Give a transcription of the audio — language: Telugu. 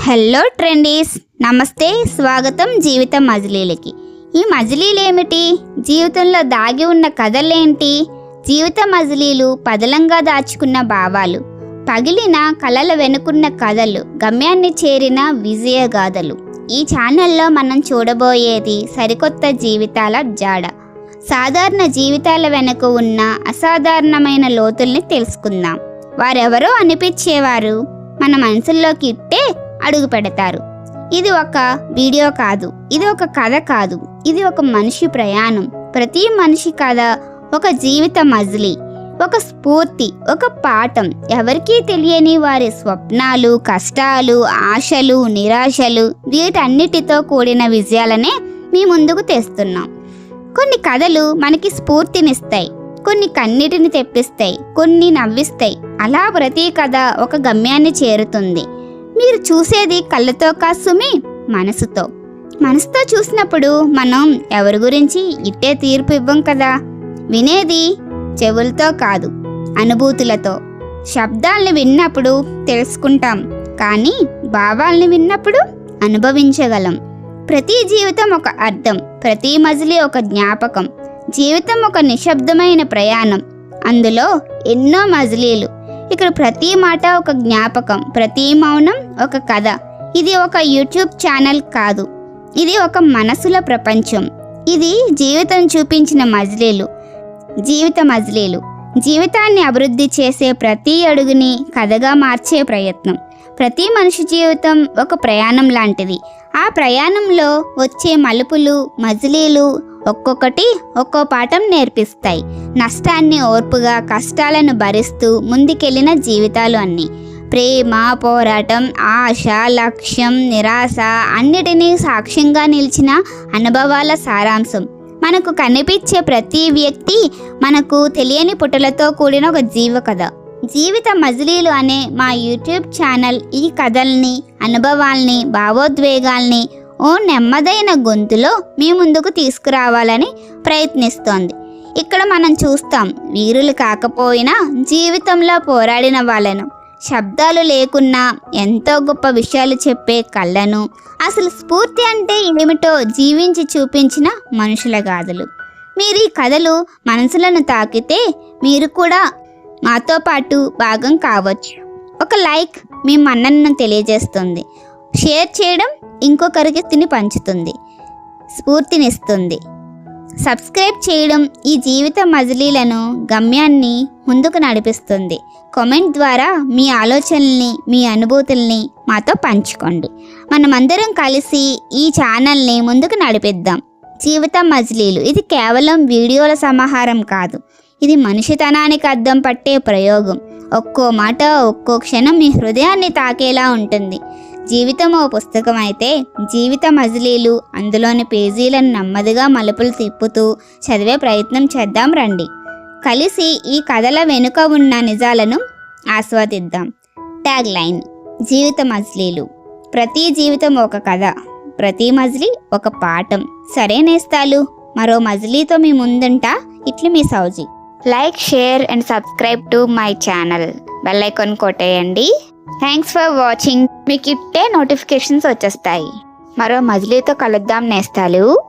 హలో ట్రెండీస్ నమస్తే స్వాగతం జీవితం మజిలీలకి. ఈ మజిలీలు ఏమిటి జీవితంలో దాగి ఉన్న కథలేంటి? జీవిత మజిలీలు పదలంగా దాచుకున్న భావాలు పగిలిన కళల వెనుకున్న కథలు గమ్యాన్ని చేరిన విజయగాథలు ఈ ఛానల్లో మనం చూడబోయేది సరికొత్త జీవితాల జాడ. సాధారణ జీవితాల వెనుక ఉన్న అసాధారణమైన లోతుల్ని తెలుసుకుందాం. వారెవరో అనిపించేవారు? మన మనసుల్లోకి ఇట్టే అడుగు పెడతారు ఇది ఒక వీడియో కాదు. ఇది ఒక కథ కాదు. ఇది ఒక మనిషి ప్రయాణం. ప్రతి మనిషి కథ ఒక జీవిత మజిలీ ఒక స్ఫూర్తి ఒక పాఠం. ఎవరికీ తెలియని వారి స్వప్నాలు కష్టాలు ఆశలు నిరాశలు వీటన్నిటితో కూడిన విజయాలనే మీ ముందుకు తెస్తున్నాం. కొన్ని కథలు మనకి స్ఫూర్తినిస్తాయి. కొన్ని కన్నిటిని తెప్పిస్తాయి. కొన్ని నవ్విస్తాయి. అలా ప్రతి కథ ఒక గమ్యాన్ని చేరుతుంది. మీరు చూసేది కళ్ళతో కాసుమి మనసుతో. మనసుతో చూసినప్పుడు మనం ఎవరి గురించి ఇట్టే తీర్పు ఇవ్వం కదా? వినేది చెవులతో కాదు అనుభూతులతో. శబ్దాల్ని విన్నప్పుడు తెలుసుకుంటాం కానీ భావాల్ని విన్నప్పుడు అనుభవించగలం. ప్రతి జీవితం ఒక అర్థం ప్రతి మజిలీ ఒక జ్ఞాపకం జీవితం ఒక నిశ్శబ్దమైన ప్రయాణం. అందులో ఎన్నో మజిలీలు. ఇక్కడ ప్రతి మాట ఒక జ్ఞాపకం ప్రతి మౌనం ఒక కథ. ఇది ఒక యూట్యూబ్ ఛానల్ కాదు. ఇది ఒక మనసుల ప్రపంచం. ఇది జీవితం చూపించిన మజిలీలు. జీవిత మజిలీలు. జీవితాన్ని అభివృద్ధి చేసే ప్రతి అడుగుని కథగా మార్చే ప్రయత్నం. ప్రతి మనిషి జీవితం ఒక ప్రయాణం లాంటిది. ఆ ప్రయాణంలో వచ్చే మలుపులు మజిలీలు ఒక్కొక్కటి ఒక్కో పాఠం నేర్పిస్తాయి. నష్టాన్ని ఓర్పుగా కష్టాలను భరిస్తూ ముందుకెళ్ళిన జీవితాలు అన్నీ. ప్రేమ పోరాటం ఆశ లక్ష్యం నిరాశ అన్నిటినీ సాక్ష్యంగా నిలిచిన అనుభవాల సారాంశం. మనకు కనిపించే ప్రతి వ్యక్తి మనకు తెలియని పుటలతో కూడిన ఒక జీవ కథ జీవిత మజిలీలు అనే మా యూట్యూబ్ ఛానల్ ఈ కథల్ని అనుభవాల్ని భావోద్వేగాల్ని ఓ నెమ్మదైన గొంతులో మీ ముందుకు తీసుకురావాలని ప్రయత్నిస్తోంది. ఇక్కడ మనం చూస్తాం వీరులు కాకపోయినా జీవితంలో పోరాడిన వాళ్ళను. శబ్దాలు లేకున్నా ఎంతో గొప్ప విషయాలు చెప్పే కళ్ళను. అసలు స్ఫూర్తి అంటే ఏమిటో జీవించి చూపించిన మనుషుల గాథలు మీరు ఈ కథలు మనసులను తాకితే మీరు కూడా మాతో పాటు భాగం కావచ్చు. ఒక లైక్ మీ మన్ననను తెలియజేస్తుంది. షేర్ చేయడం ఇంకొకరికి తిని పంచుతుంది స్ఫూర్తినిస్తుంది. సబ్స్క్రైబ్ చేయడం ఈ జీవిత మజిలీలను గమ్యాన్ని ముందుకు నడిపిస్తుంది. కామెంట్ ద్వారా మీ ఆలోచనల్ని మీ అనుభూతుల్ని మాతో పంచుకోండి. మనమందరం కలిసి ఈ ఛానల్ని ముందుకు నడిపిద్దాం. జీవిత మజిలీలు ఇది కేవలం వీడియోల సమాహారం కాదు. ఇది మనిషితనానికి అద్దం పట్టే ప్రయోగం. ఒక్కో మాట ఒక్కో క్షణం మీ హృదయాన్ని తాకేలా ఉంటుంది. జీవితం ఓ పుస్తకం అయితే జీవిత మజిలీలు అందులోని పేజీలను నెమ్మదిగా మలుపులు తిప్పుతూ చదివే ప్రయత్నం చేద్దాం రండి. కలిసి ఈ కథల వెనుక ఉన్న నిజాలను ఆస్వాదిద్దాం. ట్యాగ్ లైన్ జీవిత మజిలీలు. ప్రతి జీవితం ఒక కథ ప్రతి మజిలీ ఒక పాఠం. సరే నేస్తాలు మరో మజిలీతో మీ ముందుంటా ఇట్లు మీ సౌజీ. Like share and subscribe to my channel. Bell icon కొట్టేయండి. థ్యాంక్స్ ఫర్ వాచింగ్ మీకు ఇట్టే నోటిఫికేషన్స్ వచ్చేస్తాయి. మరో మజిలీతో కలుద్దాం నేస్తాలు.